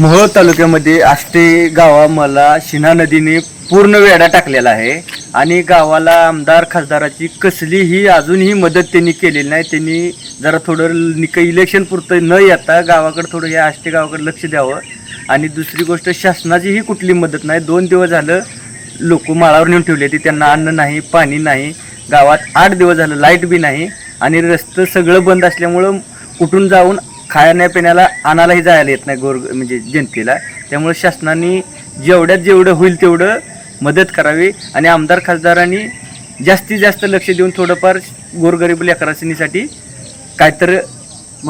मोहोळ तालुक्यामध्ये आष्टे गावामाला शिना नदीने पूर्ण वेढा टाकलेला आहे. आणि गावाला आमदार खासदाराची कसलीही अजूनही मदत त्यांनी केलेली नाही. त्यांनी जरा थोडं निक इलेक्शन पुरतं न येता गावाकडे थोडं या आष्टे गावाकडे लक्ष द्यावं. आणि दुसरी गोष्ट शासनाचीही कुठली मदत नाही. दोन दिवस झालं लोक माळावर नेऊन ठेवली होती त्यांना अन्न नाही पाणी नाही. गावात आठ दिवस झालं लाइट बी नाही. आणि रस्तं सगळं बंद असल्यामुळं कुठून जाऊन खाण्या पिण्याला आणायलाही जायला येत नाही गोर म्हणजे जनतेला. त्यामुळे शासनाने जेवढ्यात जेवढं होईल तेवढं मदत करावी आणि आमदार खासदारांनी जास्तीत जास्त लक्ष देऊन थोडंफार गोरगरीब लेकरासनीसाठी काय तर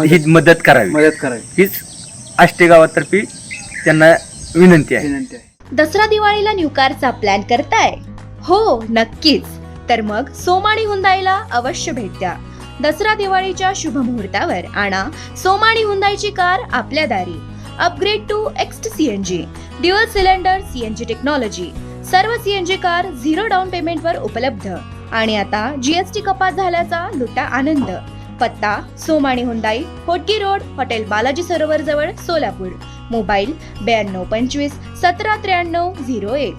ही मदत करावी. मदत करावी. हीच आष्टे गावातर्फे त्यांना विनंती आहे. विनंती आहे. दसरा दिवाळीला न्यू कारचा प्लॅन करताय? हो नक्कीच. तर मग सोमाणी हुंदाईला अवश्य भेट द्या. दसरा दिवाळीच्या शुभ मुहूर्तावर आणा सोमाणी हुंदाईची कार आपल्या दारी. Upgrade to एक्स्ट CNG dual cylinder CNG technology सर्व सीएनजी कार झिरो डाऊन पेमेंटवर उपलब्ध. आणि आता जीएसटी कपात झाल्याचा लुटा आनंद. पत्ता Somani Hyundai Hotgi road hotel Balaji Sarovar जवळ सोलापूर. मोबाईल ब्याण्णव पंचवीस सतरा त्र्याण्णव झिरो एक.